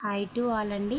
Hi to all అండి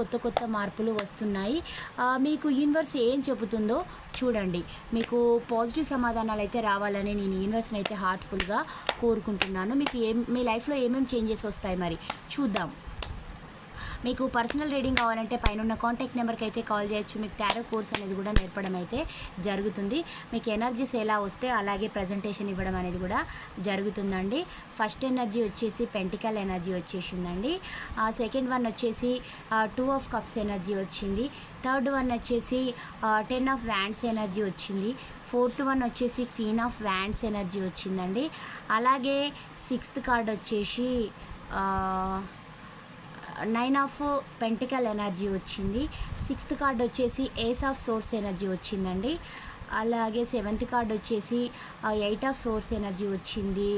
కొత్త కొత్త మార్పులు వస్తున్నాయి. మీకు యూనివర్స్ ఏం చెబుతుందో చూడండి. మీకు పాజిటివ్ సమాధానాలు అయితే రావాలని నేను యూనివర్స్ని అయితే హార్ట్ఫుల్గా కోరుకుంటున్నాను. మీకు ఏం మీ లైఫ్లో ఏమేమి చేంజెస్ వస్తాయి మరి? చూద్దాం. మీకు పర్సనల్ రీడింగ్ కావాలంటే పైన ఉన్న కాంటాక్ట్ నెంబర్కి అయితే కాల్ చేయొచ్చు. మీకు టారో కోర్స్ అనేది కూడా నేర్పడం అయితే జరుగుతుంది. మీకు ఎనర్జీస్ ఎలా వస్తే అలాగే ప్రజెంటేషన్ ఇవ్వడం అనేది కూడా జరుగుతుందండి. ఫస్ట్ ఎనర్జీ వచ్చేసి పెంటికల్ ఎనర్జీ వచ్చేసిందండి. సెకండ్ వన్ వచ్చేసి టూ ఆఫ్ కప్స్ ఎనర్జీ వచ్చింది. థర్డ్ వన్ వచ్చేసి టెన్ ఆఫ్ వ్యాండ్స్ ఎనర్జీ వచ్చింది. ఫోర్త్ వన్ వచ్చేసి క్వీన్ ఆఫ్ వ్యాండ్స్ ఎనర్జీ వచ్చిందండి. అలాగే సిక్స్త్ కార్డ్ వచ్చేసి నైన్ ఆఫ్ పెంటికల్ ఎనర్జీ వచ్చింది. సిక్స్త్ కార్డ్ వచ్చేసి ఏస్ ఆఫ్ సోర్స్ ఎనర్జీ వచ్చిందండి. అలాగే సెవెంత్ కార్డ్ వచ్చేసి ఎయిట్ ఆఫ్ సోర్స్ ఎనర్జీ వచ్చింది.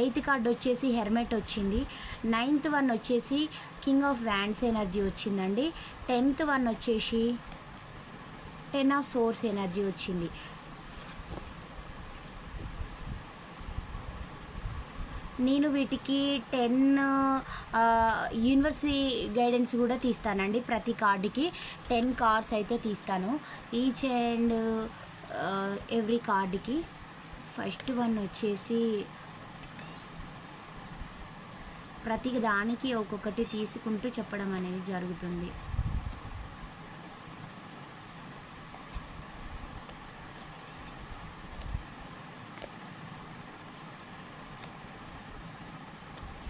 ఎయిత్ కార్డ్ వచ్చేసి హెర్మెట్ వచ్చింది. నైన్త్ వన్ వచ్చేసి కింగ్ ఆఫ్ వ్యాండ్స్ ఎనర్జీ వచ్చిందండి. టెన్త్ వన్ వచ్చేసి టెన్ ఆఫ్ సోర్స్ ఎనర్జీ వచ్చింది. నేను వీటికి టెన్ యూనివర్సిటీ గైడెన్స్ కూడా తీస్తానండి ప్రతి కార్డుకి. టెన్ కార్డ్స్ అయితే తీస్తాను. ఈచ్ అండ్ ఎవ్రీ కార్డుకి. ఫస్ట్ వన్ వచ్చేసి ప్రతి దానికి ఒక్కొక్కటి తీసుకుంటూ చెప్పడం అనేది జరుగుతుంది.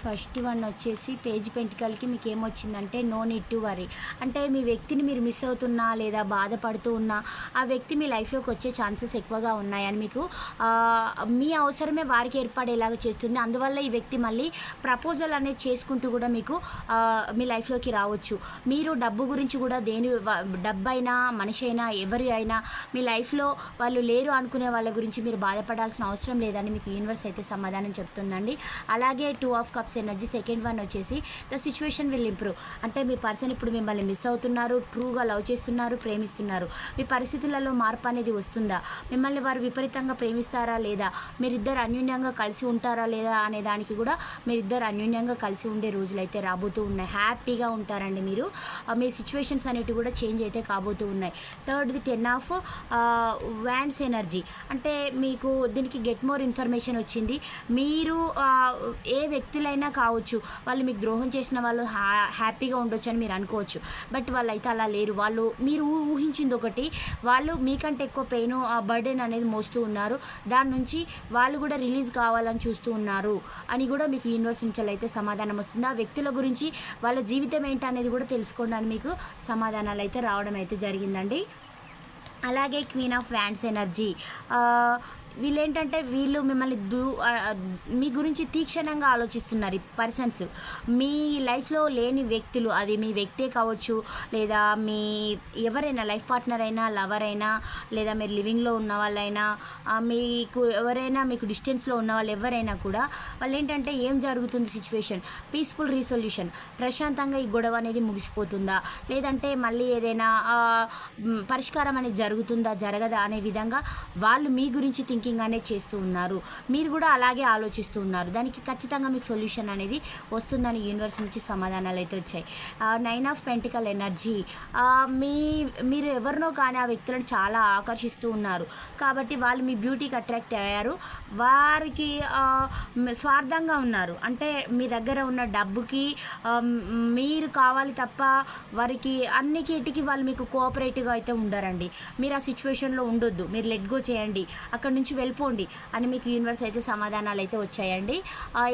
ఫస్ట్ వన్ వచ్చేసి పేజ్ పెంటికల్కి మీకు ఏమొచ్చిందంటే నో నీడ్ టు వరీ. అంటే మీ వ్యక్తిని మీరు మిస్ అవుతున్నా లేదా బాధపడుతూ ఉన్నా ఆ వ్యక్తి మీ లైఫ్లోకి వచ్చే ఛాన్సెస్ ఎక్కువగా ఉన్నాయని మీకు మీ అవసరమే వారికి ఏర్పడేలాగా చేస్తుంది. అందువల్ల ఈ వ్యక్తి మళ్ళీ ప్రపోజల్ అనేది చేసుకుంటూ కూడా మీకు మీ లైఫ్లోకి రావచ్చు. మీరు డబ్బు గురించి కూడా దేని డబ్బు అయినా మనిషి అయినా ఎవరి అయినా మీ లైఫ్లో వాళ్ళు లేరు అనుకునే వాళ్ళ గురించి మీరు బాధపడాల్సిన అవసరం లేదని మీకు యూనివర్స్ అయితే సమాధానం చెప్తుందండి. అలాగే two of cup cups energy second one వచ్చేసి ద సిచ్యువేషన్ విల్ ఇంప్రూవ్. అంటే మీ పర్సన్ ఇప్పుడు మిమ్మల్ని మిస్ అవుతున్నారు ట్రూగా లవ్ చేస్తున్నారు ప్రేమిస్తున్నారు. మీ పరిస్థితులలో మార్పు అనేది వస్తుందా? మిమ్మల్ని వారు విపరీతంగా ప్రేమిస్తారా లేదా? మీరిద్దరు అన్యోన్యంగా కలిసి ఉంటారా లేదా అనే దానికి కూడా మీరిద్దరు అన్యోన్యంగా కలిసి ఉండే రోజులు అయితే రాబోతూ ఉన్నాయి. హ్యాపీగా ఉంటారండి మీరు. మీ సిచ్యువేషన్స్ అనేటివి కూడా చేంజ్ అయితే కాబోతూ ఉన్నాయి. థర్డ్ది టెన్ ఆఫ్ వ్యాన్స్ ఎనర్జీ. అంటే మీకు దీనికి గెట్ మోర్ ఇన్ఫర్మేషన్ వచ్చింది. మీరు ఏ వ్యక్తులైనా కావచ్చు వాళ్ళు మీకు ద్రోహం చేసిన వాళ్ళు హ్యా హ్యాపీగా ఉండొచ్చు అని మీరు అనుకోవచ్చు. బట్ వాళ్ళు అయితే అలా లేరు. వాళ్ళు మీరు ఊహించింది ఒకటి వాళ్ళు మీకంటే ఎక్కువ పెయిన్ ఆ బర్డెన్ అనేది మోస్తూ ఉన్నారు. దాని నుంచి వాళ్ళు కూడా రిలీజ్ కావాలని చూస్తూ ఉన్నారు అని కూడా మీకు యూనివర్స్ నుంచి అయితే సమాధానం వస్తుంది. ఆ వ్యక్తుల గురించి వాళ్ళ జీవితం ఏంటనేది కూడా తెలుసుకోవడానికి మీకు సమాధానాలు అయితే రావడం అయితే జరిగిందండి. అలాగే క్వీన్ ఆఫ్ వ్యాండ్స్ ఎనర్జీ. వీళ్ళు ఏంటంటే వీళ్ళు మిమ్మల్ని దూ మీ గురించి తీక్షణంగా ఆలోచిస్తున్నారు పర్సన్స్ మీ లైఫ్లో లేని వ్యక్తులు అది మీ వ్యక్తే కావచ్చు లేదా మీ ఎవరైనా లైఫ్ పార్ట్నర్ అయినా లవర్ అయినా లేదా మీరు లివింగ్లో ఉన్న వాళ్ళైనా మీకు ఎవరైనా మీకు డిస్టెన్స్లో ఉన్న వాళ్ళు ఎవరైనా కూడా వాళ్ళు ఏంటంటే ఏం జరుగుతుంది సిచ్యువేషన్ పీస్ఫుల్ రీసొల్యూషన్ ప్రశాంతంగా ఈ గొడవ అనేది ముగిసిపోతుందా? లేదంటే మళ్ళీ ఏదైనా పరిష్కారం అనేది జరుగుతుందా జరగదా అనే విధంగా వాళ్ళు మీ గురించి థింకింగ్ అనేది చేస్తూ ఉన్నారు. మీరు కూడా అలాగే ఆలోచిస్తూ ఉన్నారు. దానికి ఖచ్చితంగా మీకు సొల్యూషన్ అనేది వస్తుందని యూనివర్స్ నుంచి సమాధానాలు అయితే వచ్చాయి. నైన్ ఆఫ్ పెంటికల్ ఎనర్జీ మీ మీరు ఎవరినో కానీ ఆ వ్యక్తులను చాలా ఆకర్షిస్తూ ఉన్నారు. కాబట్టి వాళ్ళు మీ బ్యూటీకి అట్రాక్ట్ అయ్యారు. వారికి స్వార్థంగా ఉన్నారు. అంటే మీ దగ్గర ఉన్న డబ్బుకి మీరు కావాలి తప్ప వారికి అన్నిటికి వాళ్ళు మీకు కోఆపరేటివ్గా అయితే ఉండరండి. మీరు ఆ సిచ్యువేషన్లో ఉండొద్దు. మీరు లెట్ గో చేయండి. అక్కడ నుంచి వెళ్ళిపోండి అని మీకు యూనివర్స్ అయితే సమాధానాలు అయితే వచ్చాయండి.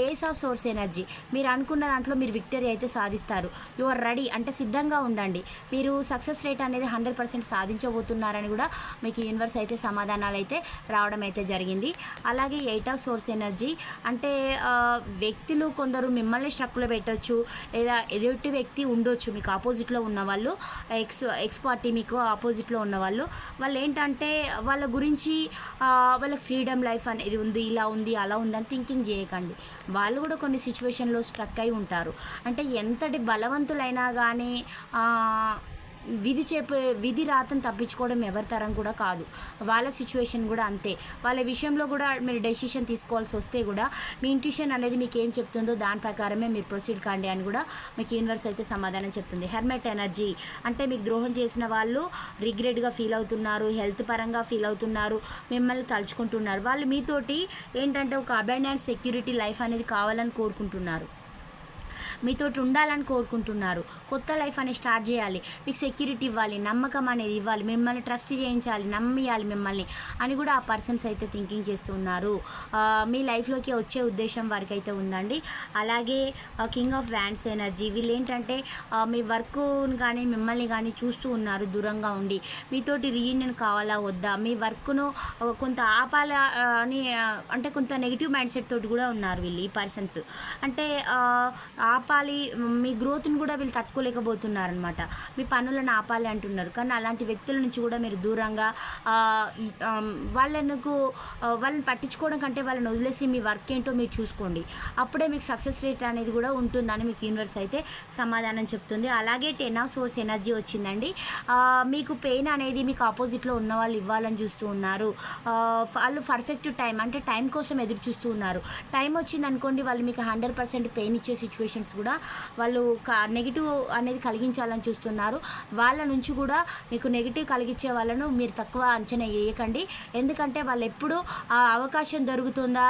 ఏస్ ఆఫ్ సోర్స్ ఎనర్జీ మీరు అనుకున్న దాంట్లో మీరు విక్టరీ అయితే సాధిస్తారు. యు ఆర్ రెడీ అంటే సిద్ధంగా ఉండండి. మీరు సక్సెస్ రేట్ అనేది హండ్రెడ్ పర్సెంట్ సాధించబోతున్నారని కూడా మీకు యూనివర్స్ అయితే సమాధానాలు అయితే రావడం అయితే జరిగింది. అలాగే ఎయిట్ ఆఫ్ సోర్స్ ఎనర్జీ అంటే వ్యక్తులు కొందరు మిమ్మల్ని స్ట్రక్లో పెట్టొచ్చు లేదా ఎదుటి వ్యక్తి ఉండొచ్చు మీకు ఆపోజిట్లో ఉన్న వాళ్ళు ఎక్స్ ఎక్స్ పార్టీ మీకు ఆపోజిట్లో ఉన్న వాళ్ళు వాళ్ళు ఏంటంటే వాళ్ళ గురించి వాళ్ళ వాళ్ళకి ఫ్రీడమ్ లైఫ్ అనేది ఉంది ఇలా ఉంది అలా ఉంది అని థింకింగ్ చేయకండి. వాళ్ళు కూడా కొన్ని సిచ్యువేషన్లో స్ట్రక్ అయి ఉంటారు. అంటే ఎంతటి బలవంతులైనా కానీ విధి చెప్పే విధి రాతను తప్పించుకోవడం ఎవరి తరం కూడా కాదు. వాళ్ళ సిచ్యువేషన్ కూడా అంతే. వాళ్ళ విషయంలో కూడా మీరు డెసిషన్ తీసుకోవాల్సి వస్తే కూడా మీ ఇంట్యూషన్ అనేది మీకు ఏం చెప్తుందో దాని ప్రకారమే మీరు ప్రొసీడ్ కాండి అని కూడా మీకు యూనివర్స్ అయితే సమాధానం చెప్తుంది. హెర్మెట్ ఎనర్జీ అంటే మీకు ద్రోహం చేసిన వాళ్ళు రిగ్రెట్గా ఫీల్ అవుతున్నారు హెల్త్ పరంగా ఫీల్ అవుతున్నారు మిమ్మల్ని తలుచుకుంటున్నారు. వాళ్ళు మీతోటి ఏంటంటే ఒక అబెండెన్స్ సెక్యూరిటీ లైఫ్ అనేది కావాలని కోరుకుంటున్నారు. మీతోటి ఉండాలని కోరుకుంటున్నారు. కొత్త లైఫ్ అనేది స్టార్ట్ చేయాలి. మీకు సెక్యూరిటీ ఇవ్వాలి నమ్మకం అనేది ఇవ్వాలి మిమ్మల్ని ట్రస్ట్ చేయించాలి నమ్మియాలి మిమ్మల్ని అని కూడా ఆ పర్సన్స్ అయితే థింకింగ్ చేస్తున్నారు. మీ లైఫ్లోకి వచ్చే ఉద్దేశం వారికి అయితే ఉందండి. అలాగే కింగ్ ఆఫ్ వ్యాండ్స్ ఎనర్జీ వీళ్ళు ఏంటంటే మీ వర్క్ను కానీ మిమ్మల్ని కానీ చూస్తూ ఉన్నారు దూరంగా ఉండి. మీతోటి రీయూనియన్ కావాలా వద్దా? మీ వర్క్ను కొంత ఆపాలా అని అంటే కొంత నెగిటివ్ మైండ్ సెట్ తోటి కూడా ఉన్నారు వీళ్ళు ఈ పర్సన్స్. అంటే ఆపాలి మీ గ్రోత్ని కూడా వీళ్ళు తట్టుకోలేకపోతున్నారనమాట మీ పనులను ఆపాలి అంటున్నారు. కానీ అలాంటి వ్యక్తుల నుంచి కూడా మీరు దూరంగా వాళ్ళకు వాళ్ళని పట్టించుకోవడం కంటే వాళ్ళని వదిలేసి మీ వర్క్ ఏంటో మీరు చూసుకోండి. అప్పుడే మీకు సక్సెస్ రేట్ అనేది కూడా ఉంటుందని మీకు యూనివర్స్ అయితే సమాధానం చెప్తుంది. అలాగే టెన్ ఆఫ్ సోర్స్ ఎనర్జీ వచ్చిందండి. మీకు పెయిన్ అనేది మీకు ఆపోజిట్లో ఉన్న వాళ్ళు ఇవ్వాలని చూస్తూ ఉన్నారు. వాళ్ళు పర్ఫెక్ట్ టైం అంటే టైం కోసం ఎదురు చూస్తూ ఉన్నారు. టైం వచ్చింది అనుకోండి వాళ్ళు మీకు హండ్రెడ్ పర్సెంట్ పెయిన్ ఇచ్చే పేషెంట్స్ కూడా వాళ్ళు నెగిటివ్ అనేది కలిగించాలని చూస్తున్నారు. వాళ్ళ నుంచి కూడా మీకు నెగిటివ్ కలిగించే వాళ్ళను మీరు తక్కువ అంచనా వేయకండి. ఎందుకంటే వాళ్ళు ఎప్పుడు ఆ అవకాశం దొరుకుతుందా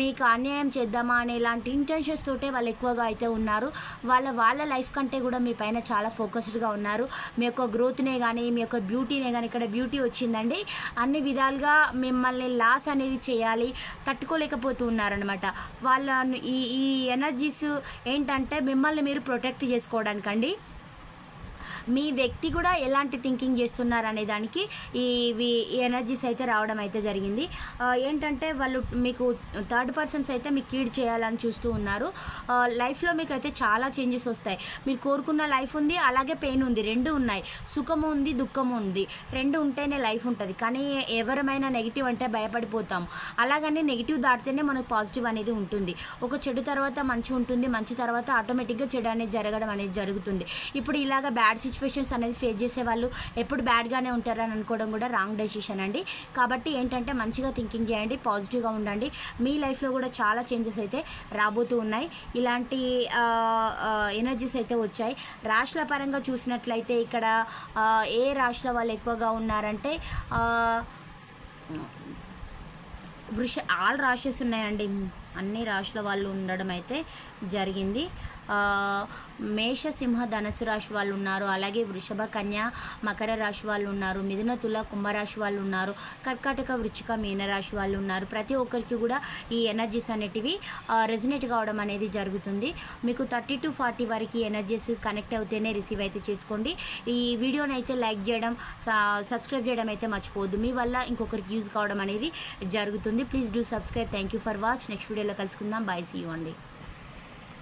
మీకు అన్యాయం చేద్దామా అనే ఇలాంటి ఇంటెన్షన్స్ తోటే వాళ్ళు ఎక్కువగా అయితే ఉన్నారు. వాళ్ళ వాళ్ళ లైఫ్ కంటే కూడా మీ పైన చాలా ఫోకస్డ్గా ఉన్నారు. మీ యొక్క గ్రోత్నే కానీ మీ యొక్క బ్యూటీనే కానీ ఇక్కడ బ్యూటీ వచ్చిందండి. అన్ని విధాలుగా మిమ్మల్ని లాస్ అనేది చేయాలి తట్టుకోలేకపోతూ ఉన్నారనమాట వాళ్ళ ఈ ఈ ఎనర్జీస్ ఏంటంటే మిమ్మల్ని మీరు ప్రొటెక్ట్ చేసుకోవడానికండి. మీ వ్యక్తి కూడా ఎలాంటి థింకింగ్ చేస్తున్నారు అనే దానికి ఈ ఎనర్జీస్ అయితే రావడం అయితే జరిగింది. ఏంటంటే వాళ్ళు మీకు థర్డ్ పర్సన్స్ అయితే మీకు కీడ్ చేయాలని చూస్తూ ఉన్నారు. లైఫ్లో మీకు అయితే చాలా చేంజెస్ వస్తాయి. మీరు కోరుకున్న లైఫ్ ఉంది అలాగే పెయిన్ ఉంది రెండు ఉన్నాయి. సుఖము ఉంది దుఃఖము ఉంది. రెండు ఉంటేనే లైఫ్ ఉంటుంది. కానీ ఎవరమైనా నెగిటివ్ అంటే భయపడిపోతాం. అలాగని నెగిటివ్ దాటితేనే మనకు పాజిటివ్ అనేది ఉంటుంది. ఒక చెడు తర్వాత మంచి ఉంటుంది మంచి తర్వాత ఆటోమేటిక్గా చెడు అనేది జరగడం అనేది జరుగుతుంది. ఇప్పుడు ఇలాగ బ్యాడ్ సిచ్యువేషన్స్ అనేది ఫేస్ చేసే వాళ్ళు ఎప్పుడు బ్యాడ్గానే ఉంటారని అనుకోవడం కూడా రాంగ్ డెసిషన్ అండి. కాబట్టి ఏంటంటే మంచిగా థింకింగ్ చేయండి పాజిటివ్గా ఉండండి. మీ లైఫ్లో కూడా చాలా చేంజెస్ అయితే రాబోతూ ఉన్నాయి. ఇలాంటి ఎనర్జీస్ అయితే వచ్చాయి. రాశుల పరంగా చూసినట్లయితే ఇక్కడ ఏ రాశుల వాళ్ళు ఎక్కువగా ఉన్నారంటే వృష ఆల్ రాశెస్ ఉన్నాయండి. అన్ని రాశుల వాళ్ళు ఉండడం అయితే జరిగింది. మేషసింహ ధనుసు రాశి వాళ్ళు ఉన్నారు అలాగే వృషభ కన్య మకర రాశి వాళ్ళు ఉన్నారు మిథున తుల కుంభరాశి వాళ్ళు ఉన్నారు కర్కాటక వృచ్చిక మీనరాశి వాళ్ళు ఉన్నారు. ప్రతి ఒక్కరికి కూడా ఈ ఎనర్జీస్ అనేటివి రెజినేట్ కావడం అనేది జరుగుతుంది. మీకు థర్టీ టు ఫార్టీ వరకు ఎనర్జీస్ కనెక్ట్ అవుతేనే రిసీవ్ అయితే చేసుకోండి. ఈ వీడియోని అయితే లైక్ చేయడం సబ్స్క్రైబ్ చేయడం అయితే మర్చిపోవద్దు. మీ వల్ల ఇంకొకరికి యూజ్ కావడం అనేది జరుగుతుంది. Please do subscribe thank you for watch next వీడియోలో కలుసుకుందాం. బాయ్ సీ యూ అండి.